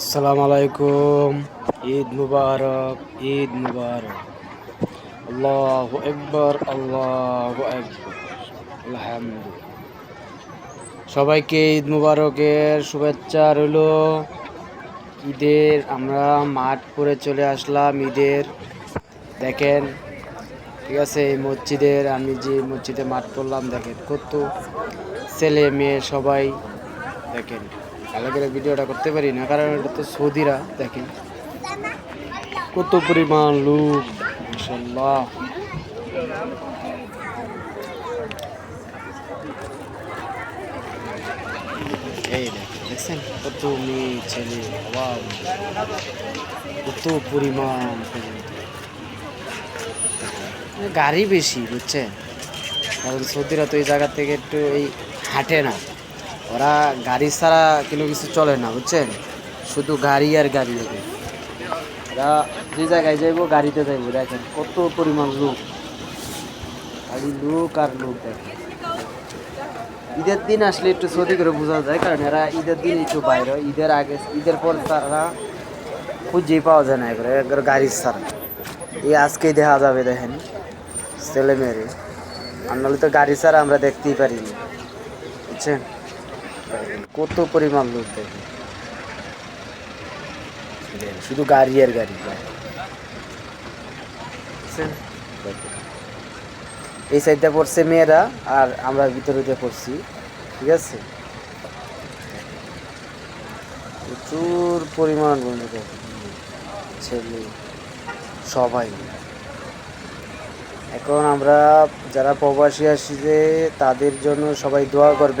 আসসালামু আলাইকুম। ঈদ মুবারক ঈদ মুবারক। আল্লাহু আকবার, আল্লাহু আলহামদুলিল্লাহ। সবাইকে ঈদ মুবারকের শুভেচ্ছা রইল। ঈদের আমরা মাঠ করে চলে আসলাম ঈদের। দেখেন, ঠিক আছে, এই মসজিদের, আমি যে মসজিদে মাঠ করলাম, দেখেন কত ছেলে মেয়ে সবাই। দেখেন। ভালো করে ভিডিওটা করতে পারি না, কারণ এটা তো সৌদিরা, দেখেন। কত পরিমাণ লোক এই দেখছেন? কত মেয়ে, ছেলে কত পরিমাণ। গাড়ি বেশি, বুঝছেন? কারণ সৌদিরা তো এই জায়গা থেকে একটু এই হাঁটে না। ওরা গাড়ি ছাড়া কোনো কিছু চলে না, বুঝছেন? শুধু গাড়ি আর গাড়ি ওদের ওরা যে জায়গায় যাইবো, গাড়িতে যাইবো, দেখেন কত পরিমাণ লোক। খালি লোক আর লোক দেখেন। ঈদের দিন আসলে একটু সৌদি করে বোঝা যায়, কারণ এরা ঈদের দিন একটু বাইরে। ঈদের আগে, ঈদের পর তারা খুঁজেই পাওয়া যায় না এবারে একবার গাড়ি ছাড়া। এই আজকেই দেখা যাবে, দেখেন ছেলে মেয়েরে আর নাহলে তো গাড়ি ছাড়া আমরা দেখতেই পারিনি, বুঝছেন? কত পরিমাণ লোক দেখেন, শুধু গাড়ি আর গাড়ি। এই সাইডটা পড়ছে মেয়েরা আর আমরা ভিতরে পড়ছি ঠিক আছে? প্রচুর পরিমাণ বন্ধু ছেলে সবাই। এখন আমরা যারা প্রবাসী আসি যে তাদের জন্য সবাই দোয়া করবে।